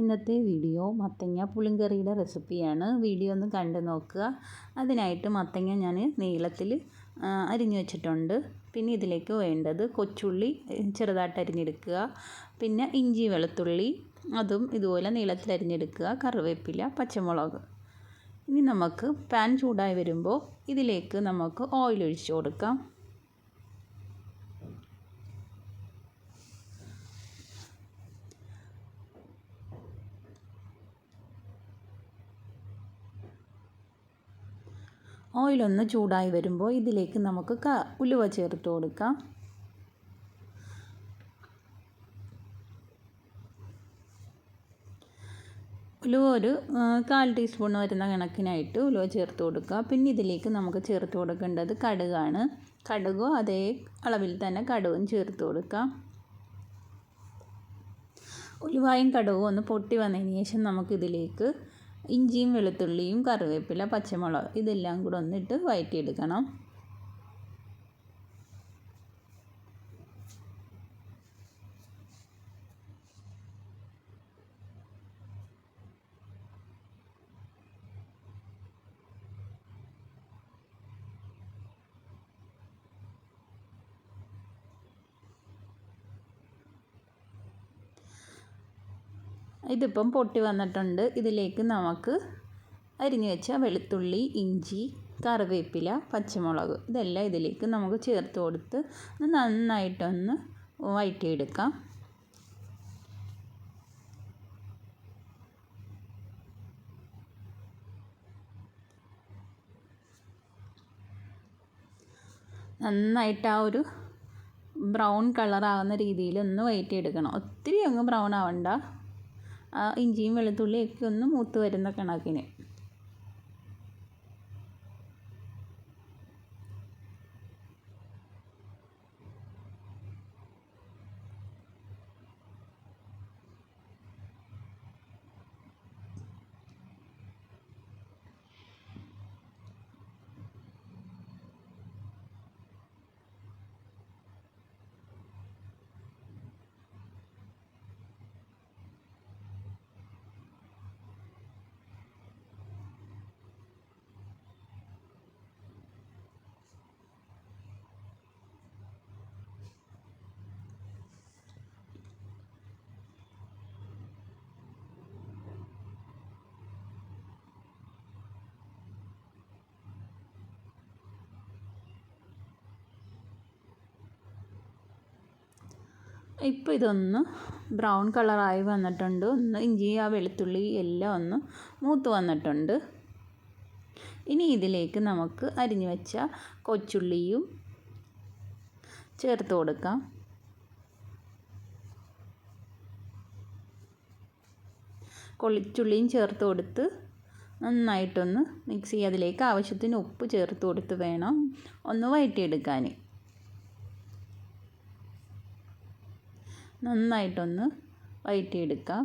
ഇന്നത്തെ വീഡിയോ മത്തങ്ങ പുളിങ്കറിയുടെ റെസിപ്പിയാണ്. വീഡിയോ ഒന്ന് കണ്ടു നോക്കുക. അതിനായിട്ട് മത്തങ്ങ ഞാൻ നീളത്തിൽ അരിഞ്ഞു വെച്ചിട്ടുണ്ട്. പിന്നെ ഇതിലേക്ക് വേണ്ടത് കൊച്ചുള്ളി ചെറുതായിട്ട് അരിഞ്ഞെടുക്കുക. പിന്നെ ഇഞ്ചി വെളുത്തുള്ളി അതും ഇതുപോലെ നീളത്തിൽ അരിഞ്ഞെടുക്കുക. കറിവേപ്പില പച്ചമുളക്. ഇനി നമുക്ക് പാൻ ചൂടായി വരുമ്പോൾ ഇതിലേക്ക് നമുക്ക് ഓയിൽ ഒഴിച്ചു കൊടുക്കാം. ഓയിലൊന്ന് ചൂടായി വരുമ്പോൾ ഇതിലേക്ക് നമുക്ക് ഉലുവ ചേർത്ത് കൊടുക്കാം. ഉലുവ ഒരു കാൽ ടീസ്പൂൺ വരുന്ന കണക്കിനായിട്ട് ഉലുവ ചേർത്ത് കൊടുക്കുക. പിന്നെ ഇതിലേക്ക് നമുക്ക് ചേർത്ത് കൊടുക്കേണ്ടത് കടുകാണ്. കടുകോ അതേ അളവിൽ തന്നെ കടുകും ചേർത്ത് കൊടുക്കാം ഉലുവായും കടുകും ഒന്ന് പൊട്ടി വന്നതിന് ശേഷം നമുക്കിതിലേക്ക് ഇഞ്ചിയും വെളുത്തുള്ളിയും കറിവേപ്പില പച്ചമുളക് ഇതെല്ലാം കൂടെ ഒന്നിട്ട് വഴറ്റിയെടുക്കണം ഇതിപ്പം പൊട്ടി വന്നിട്ടുണ്ട്. ഇതിലേക്ക് നമുക്ക് അരിഞ്ഞു വെച്ച വെളുത്തുള്ളി ഇഞ്ചി കറിവേപ്പില പച്ചമുളക് ഇതെല്ലാം ഇതിലേക്ക് നമുക്ക് ചേർത്ത് കൊടുത്ത് നന്നായിട്ടൊന്ന് വഴറ്റിയെടുക്കാം. നന്നായിട്ട് ആ ഒരു ബ്രൗൺ കളറാകുന്ന രീതിയിൽ ഒന്ന് വഴറ്റിയെടുക്കണം. ഒത്തിരി അങ്ങ് ബ്രൗൺ ആവണ്ട. ഇഞ്ചിയും വെളുത്തുള്ളിയൊക്കെ ഒന്ന് മൂത്ത് വരുന്ന കണക്കിന്. ഇപ്പോൾ ഇതൊന്ന് ബ്രൗൺ കളറായി വന്നിട്ടുണ്ട്. ഒന്ന് ഇഞ്ചി ആ വെളുത്തുള്ളി എല്ലാം ഒന്ന് മൂത്ത് വന്നിട്ടുണ്ട്. ഇനി ഇതിലേക്ക് നമുക്ക് അരിഞ്ഞു വെച്ച കൊച്ചുള്ളിയും ചേർത്ത് കൊടുക്കാം. കൊളിച്ചുള്ളിയും ചേർത്ത് കൊടുത്ത് നന്നായിട്ടൊന്ന് മിക്സ് ചെയ്യുക അതിലേക്ക് ആവശ്യത്തിന് ഉപ്പ് ചേർത്ത് കൊടുത്ത് വേണം ഒന്ന് വഴറ്റിയെടുക്കാൻ നന്നായിട്ടൊന്ന് വഴറ്റിയെടുക്കാം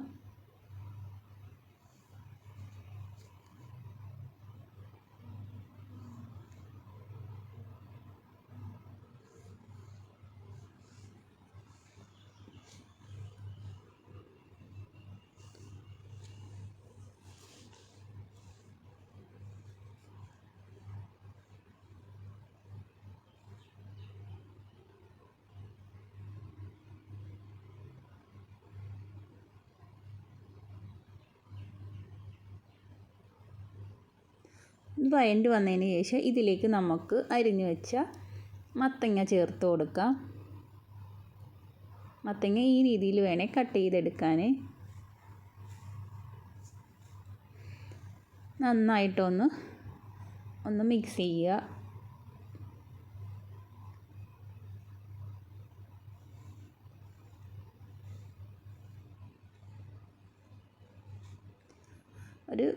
വഴണ്ട് വന്നതിന് ശേഷം ഇതിലേക്ക് നമുക്ക് അരിഞ്ഞു വെച്ച മത്തങ്ങ ചേർത്ത് കൊടുക്കാം. മത്തങ്ങ ഈ രീതിയിൽ വേണേ കട്ട് ചെയ്തെടുക്കാൻ. നന്നായിട്ടൊന്ന് ഒന്ന് മിക്സ് ചെയ്യുക. ഒരു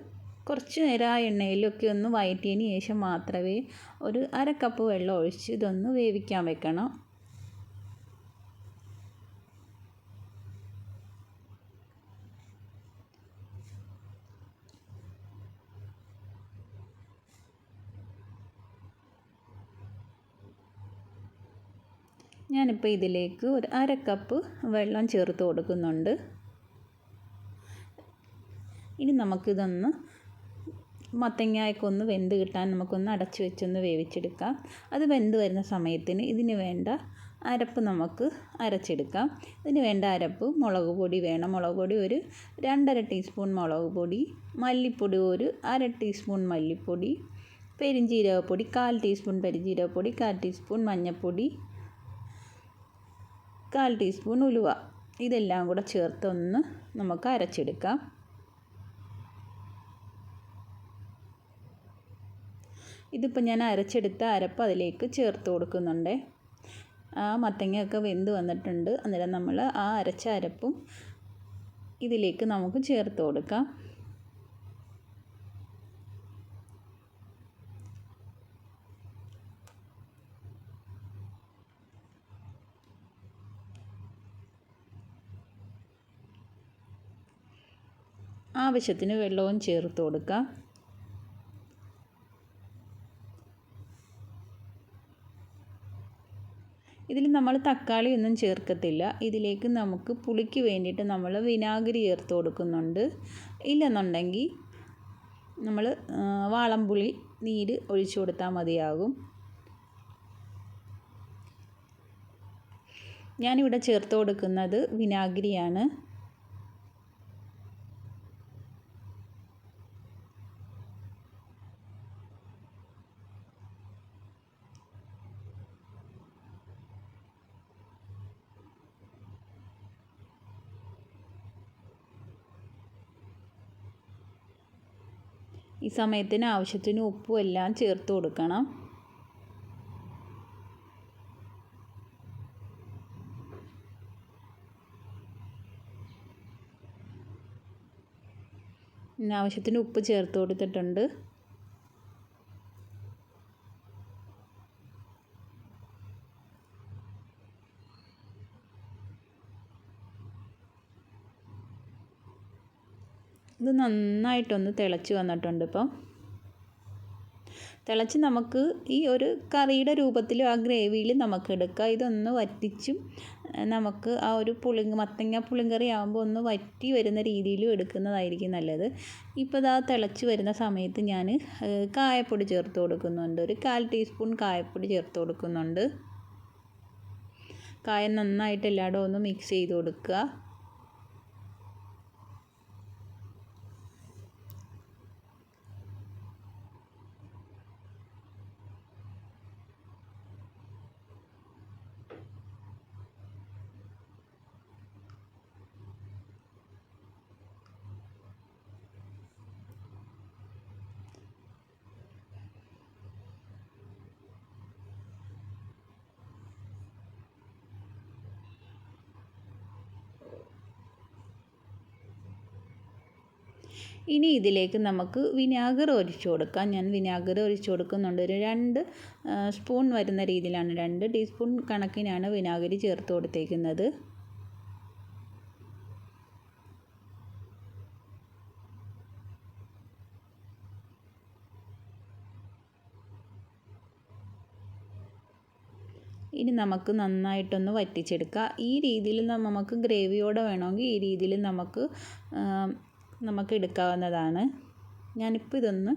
കുറച്ച് നേരം ആ എണ്ണയിലൊക്കെ ഒന്ന് വഴറ്റിയതിന് ശേഷം മാത്രമേ ഒരു അര കപ്പ് വെള്ളം ഒഴിച്ച് ഇതൊന്ന് വേവിക്കാൻ വെക്കണം. ഞാനിപ്പോൾ ഇതിലേക്ക് ഒരു അര കപ്പ് വെള്ളം ചേർത്ത് കൊടുക്കുന്നുണ്ട്. ഇനി നമുക്കിതൊന്ന് മത്തങ്ങയൊക്കെ ഒന്ന് വെന്ത് കിട്ടാൻ നമുക്കൊന്ന് അടച്ച് വെച്ചൊന്ന് വേവിച്ചെടുക്കാം. അത് വെന്ത് വരുന്ന സമയത്തിന് ഇതിന് വേണ്ട അരപ്പ് നമുക്ക് അരച്ചെടുക്കാം. ഇതിന് വേണ്ട അരപ്പ് മുളക് പൊടി വേണം. മുളക് പൊടി ഒരു രണ്ടര ടീസ്പൂൺ മുളക് പൊടി മല്ലിപ്പൊടി ഒരു അര ടീസ്പൂൺ മല്ലിപ്പൊടി പെരിഞ്ജീരകപ്പൊടി കാൽ ടീസ്പൂൺ പെരിഞ്ജീരകപ്പൊടി കാൽ ടീസ്പൂൺ മഞ്ഞൾപ്പൊടി കാൽ ടീസ്പൂൺ ഉലുവ. ഇതെല്ലാം കൂടെ ചേർത്തൊന്ന് നമുക്ക് അരച്ചെടുക്കാം. ഇതിപ്പോൾ ഞാൻ അരച്ചെടുത്ത അരപ്പ് അതിലേക്ക് ചേർത്ത് കൊടുക്കുന്നുണ്ട്. ആ മത്തങ്ങയൊക്കെ വെന്ത് വന്നിട്ടുണ്ട്. അന്നേരം നമ്മൾ ആ അരച്ച അരപ്പും ഇതിലേക്ക് നമുക്ക് ചേർത്ത് കൊടുക്കാം. ആവശ്യത്തിന് വെള്ളവും ചേർത്ത് കൊടുക്കാം. തക്കാളി ഒന്നും ചേർക്കത്തില്ല. ഇതിലേക്ക് നമുക്ക് പുളിക്ക് വേണ്ടിയിട്ട് നമ്മൾ വിനാഗിരി ചേർത്ത് കൊടുക്കുന്നുണ്ട്. ഇല്ലെന്നുണ്ടെങ്കിൽ നമ്മൾ വാളംപുളി നീര് ഒഴിച്ചു കൊടുത്താൽ മതിയാകും. ഞാനിവിടെ ചേർത്ത് കൊടുക്കുന്നത് വിനാഗിരിയാണ്. ഈ സമയത്തിന് ആവശ്യത്തിന് ഉപ്പും എല്ലാം ചേർത്ത് കൊടുക്കണം. ആവശ്യത്തിന് ഉപ്പ് ചേർത്ത് കൊടുത്തിട്ടുണ്ട്. ഇത് നന്നായിട്ടൊന്ന് തിളച്ച് വന്നിട്ടുണ്ട് ഇപ്പം. തിളച്ച് നമുക്ക് ഈ ഒരു കറിയുടെ രൂപത്തിലും ആ ഗ്രേവിയിൽ നമുക്ക് എടുക്കാം. ഇതൊന്ന് വറ്റിച്ചും നമുക്ക് ആ ഒരു പുളിങ്ങ മത്തങ്ങ പുളിങ്കറി ആകുമ്പോൾ ഒന്ന് വറ്റി വരുന്ന രീതിയിലും എടുക്കുന്നതായിരിക്കും നല്ലത്. ഇപ്പോൾ ഇതാ തിളച്ച് വരുന്ന സമയത്ത് ഞാൻ കായപ്പൊടി ചേർത്ത് കൊടുക്കുന്നുണ്ട്. ഒരു കാൽ ടീസ്പൂൺ കായപ്പൊടി ചേർത്ത് കൊടുക്കുന്നുണ്ട്. കായ നന്നായിട്ട് എല്ലായിടവും ഒന്ന് മിക്സ് ചെയ്ത് കൊടുക്കുക. ഇനി ഇതിലേക്ക് നമുക്ക് വിനാഗർ ഒഴിച്ചു കൊടുക്കാം. ഞാൻ വിനാഗർ ഒഴിച്ചു കൊടുക്കുന്നുണ്ട്. ഒരു രണ്ട് സ്പൂൺ വരുന്ന രീതിയിലാണ്. രണ്ട് ടീസ്പൂൺ കണക്കിനാണ് വിനാഗിരി ചേർത്ത് കൊടുത്തേക്കുന്നത്. ഇനി നമുക്ക് നന്നായിട്ടൊന്ന് വറ്റിച്ചെടുക്കുക ഈ രീതിയിൽ നമുക്ക് ഗ്രേവിയോടെ വേണമെങ്കിൽ ഈ രീതിയിൽ നമുക്ക് നമുക്ക് എടുക്കാവുന്നതാണ്. ഞാനിപ്പോൾ ഇതൊന്ന്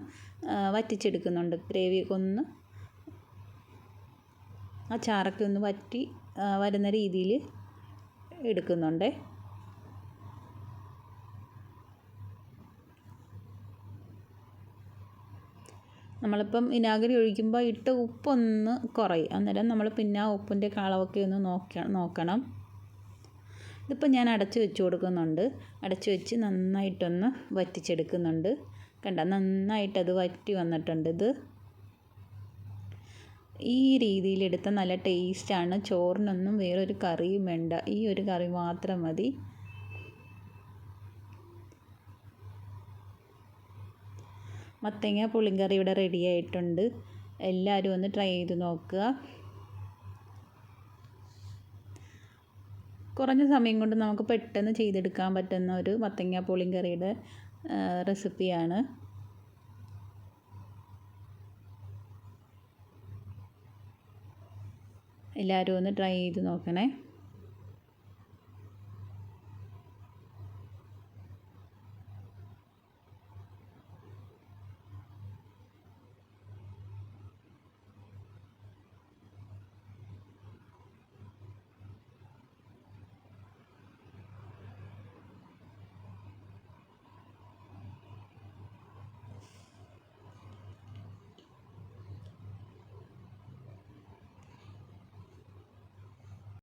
വറ്റിച്ചെടുക്കുന്നുണ്ട്. ഗ്രേവിയൊക്കെ ഒന്ന് ആ ചാറൊക്കെ ഒന്ന് വറ്റി വരുന്ന രീതിയിൽ എടുക്കുന്നുണ്ട്. നമ്മളിപ്പം വിനാഗിരി ഒഴിക്കുമ്പോൾ ഇട്ട ഉപ്പൊന്ന് കുറയും. അന്നേരം നമ്മൾ പിന്നെ ആ ഉപ്പിന്റെ അളവൊക്കെ ഒന്ന് നോക്കണം നോക്കണം. ഇതിപ്പോൾ ഞാൻ അടച്ചു വെച്ച് കൊടുക്കുന്നുണ്ട്. അടച്ച് വെച്ച് നന്നായിട്ടൊന്ന് വറ്റിച്ചെടുക്കുന്നുണ്ട്. കണ്ട നന്നായിട്ടത് വറ്റി വന്നിട്ടുണ്ട് ഇത്. ഈ രീതിയിലെടുത്ത നല്ല ടേസ്റ്റാണ് ചോറിനൊന്നും വേറൊരു കറിയും വേണ്ട. ഈ ഒരു കറി മാത്രം മതി. മത്തങ്ങ പുളിങ്കറി ഇവിടെ റെഡി ആയിട്ടുണ്ട്. എല്ലാവരും ഒന്ന് ട്രൈ ചെയ്ത് നോക്കുക. കുറഞ്ഞ സമയം കൊണ്ട് നമുക്ക് പെട്ടെന്ന് ചെയ്തെടുക്കാൻ പറ്റുന്ന ഒരു മത്തങ്ങ പുളിങ്കറിയുടെ റെസിപ്പിയാണ്. എല്ലാവരും ഒന്ന് ട്രൈ ചെയ്ത് നോക്കണേ.